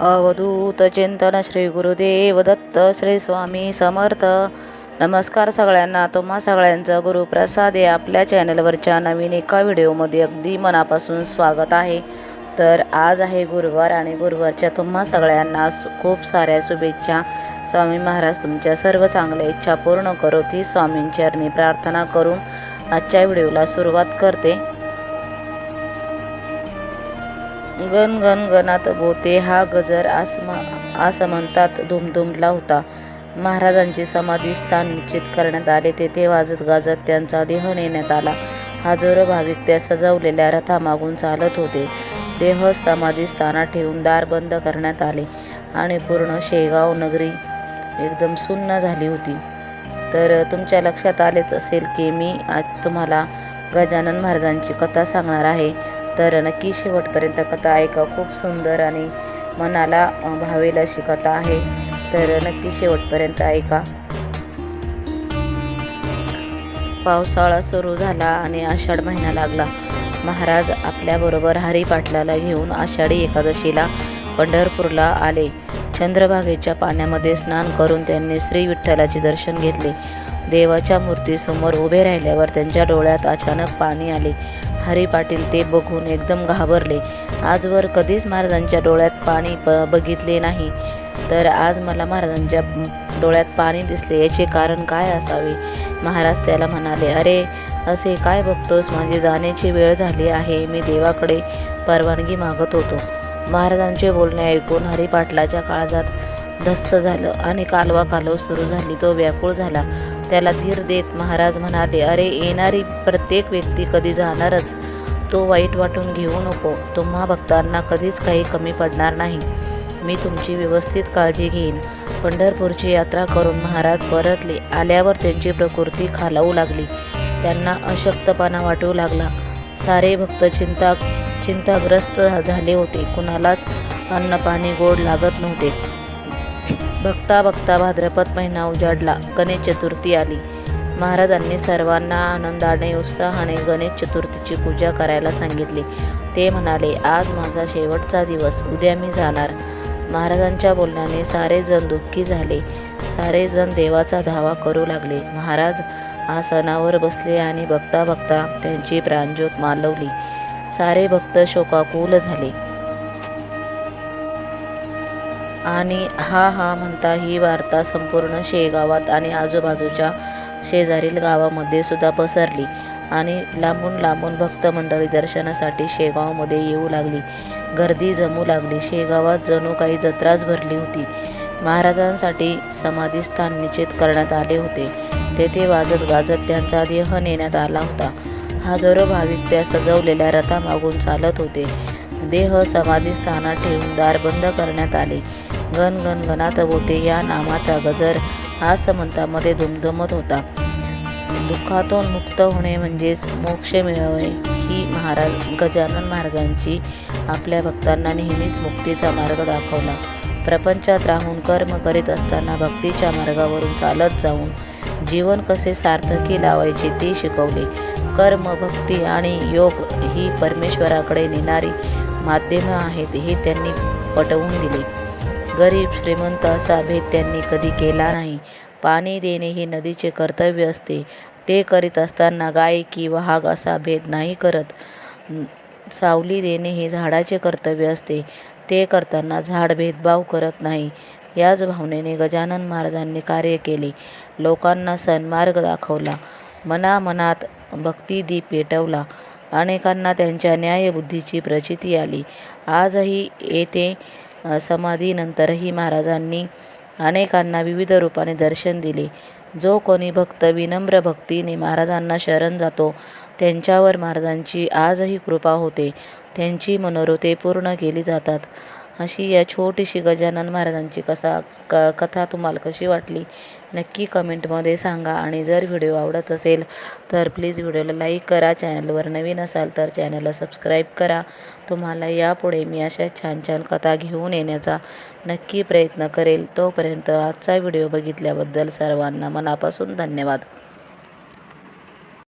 अवधूत चिंतन श्री गुरुदेव दत्त श्री स्वामी समर्थ. नमस्कार सगळ्यांना. तुम्हा सगळ्यांचं गुरुप्रसाद या आपल्या चॅनलवरच्या नवीन एका व्हिडिओमध्ये अगदी मनापासून स्वागत आहे. तर आज आहे गुरुवार आणि गुरुवारच्या तुम्हा सगळ्यांना सु- खूप साऱ्या शुभेच्छा. स्वामी महाराज तुमच्या सर्व चांगल्या इच्छा पूर्ण करो. ती स्वामींचरणी प्रार्थना करून आजच्या व्हिडिओला सुरुवात करते. गण गण गणात बोते हा गजर आसमा आसमंतात धुमधुमला होता. महाराजांची समाधी स्थान निश्चित करण्यात आले. तेथे वाजत गाजत त्यांचा देह नेण्यात आला. हजारो भाविक त्या सजवलेल्या रथामागून चालत होते. देह समाधी स्थानात ठेवून दार बंद करण्यात आले आणि पूर्ण शेगाव नगरी एकदम सुन्न झाली होती. तर तुमच्या लक्षात आलेच असेल की मी आज तुम्हाला गजानन महाराजांची कथा सांगणार आहे. तर नक्की शेवटपर्यंत कथा ऐका. खूप सुंदर आणि मनाला भावेल अशी कथा आहे. तर नक्की शेवटपर्यंत ऐका. पावसाळा सुरू झाला आणि आषाढ महिना लागला. महाराज आपल्याबरोबर हरिपाटलाला घेऊन आषाढी एकादशीला पंढरपूरला आले. चंद्रभागेच्या पाण्यामध्ये स्नान करून त्यांनी श्री विठ्ठलाचे दर्शन घेतले. देवाच्या मूर्तीसमोर उभे राहिल्यावर त्यांच्या डोळ्यात अचानक पाणी आले. हरी पाटील ते बघून एकदम घाबरले. आजवर कधीच महाराजांच्या डोळ्यात पाणी प बघितले नाही. तर आज मला महाराजांच्या डोळ्यात पाणी दिसले. याचे कारण काय असावे? महाराज त्याला म्हणाले अरे असे काय बघतोस? माझी जाण्याची वेळ झाली आहे. मी देवाकडे परवानगी मागत होतो. महाराजांचे बोलणे ऐकून हरिपाटलाच्या काळजात धस्स झालं आणि कालवा कालव सुरू झाली. तो व्याकुळ झाला. त्याला धीर देत महाराज म्हणाले अरे येणारी प्रत्येक व्यक्ती कधी जाणारच? तो वाईट वाटून घेऊ नको. तुम्हा भक्तांना कधीच काही कमी पडणार नाही. मी तुमची व्यवस्थित काळजी घेईन. पंढरपूरची यात्रा करून महाराज परतले. आल्यावर त्यांची प्रकृती खालावू लागली. त्यांना अशक्तपणा वाटू लागला. सारे भक्त चिंता चिंताग्रस्त झाले होते. कुणालाच अन्न पाणी गोड लागत नव्हते. बघता बघता भाद्रपद महिना उजाडला. गणेश चतुर्थी आली. महाराजांनी सर्वांना आनंदाने उत्साहाने गणेश चतुर्थीची पूजा करायला सांगितली. ते म्हणाले आज माझा शेवटचा दिवस. उद्या मी जाणार. महाराजांच्या बोलण्याने सारे जण दुःखी झाले. सारे जण देवाचा धावा करू लागले. महाराज आसनावर बसले आणि बघता बघता त्यांची प्राणज्योत मालवली. सारे भक्त शोकाकुल झाले. आणि हा हा म्हणता ही वार्ता संपूर्ण शेगावात आणि आजूबाजूच्या शेजारील गावामध्ये सुद्धा पसरली आणि लांबून लांबून भक्त मंडळी दर्शनासाठी शेगावमध्ये येऊ लागली. गर्दी जमू लागली. शेगावात जणू काही जत्राच भरली होती. महाराजांसाठी समाधीस्थान निश्चित करण्यात आले होते. तेथे वाजत गाजत त्यांचा देह नेण्यात आला होता. हजारो भाविक त्या सजवलेल्या रथामागून चालत होते. देह समाधीस्थानात ठेवून दार बंद करण्यात आले. गण गण गणात बोते या नामाचा गजर हा समंतामध्ये धुमधुमत होता. दुःखातून मुक्त होणे म्हणजेच मोक्ष मिळवणे ही महाराज गजानन महाराजांची आपल्या भक्तांना नेहमीच मुक्तीचा मार्ग दाखवला. प्रपंचात राहून कर्म करीत असताना भक्तीच्या मार्गावरून चालत जाऊन जीवन कसे सार्थकी लावायचे ते शिकवले. कर्म भक्ती आणि योग ही परमेश्वराकडे नेणारी माध्यमं आहेत हे त्यांनी पटवून दिले. गरीब श्रीमंत असा भेद त्यांनी कधी केला नाही. पाणी देणे हे नदीचे कर्तव्य असते. ते करीत असताना गाय की वाघ असा भेद नाही करत. सावली देणे हे झाडाचे कर्तव्य असते. ते करताना झाड भेदभाव करत नाही. याच भावनेने गजानन महाराजांनी कार्य केले. लोकांना सन्मार्ग दाखवला. मनामनात भक्तिदीप पेटवला. अनेकांना त्यांच्या न्यायबुद्धीची प्रचिती आली. आजही येथे समाधीनंतरही महाराजांनी अनेकांना विविध रूपाने दर्शन दिले. जो कोणी भक्त विनम्र भक्तीने महाराजांना शरण जातो त्यांच्यावर महाराजांची आजही कृपा होते. त्यांची मनोरथे पूर्ण केली जातात. अशी या छोटीशी गजानन महाराजांची कसा क कथा तुम्हाला कशी वाटली नक्की कमेंटमध्ये सांगा. आणि जर व्हिडिओ आवडत असेल तर प्लीज व्हिडिओला लाईक करा. चॅनलवर नवीन असाल तर चॅनलला सबस्क्राईब करा. तुम्हाला यापुढे मी अशा छान छान कथा घेऊन येण्याचा नक्की प्रयत्न करेल. तोपर्यंत आजचा व्हिडिओ बघितल्याबद्दल सर्वांना मनापासून धन्यवाद.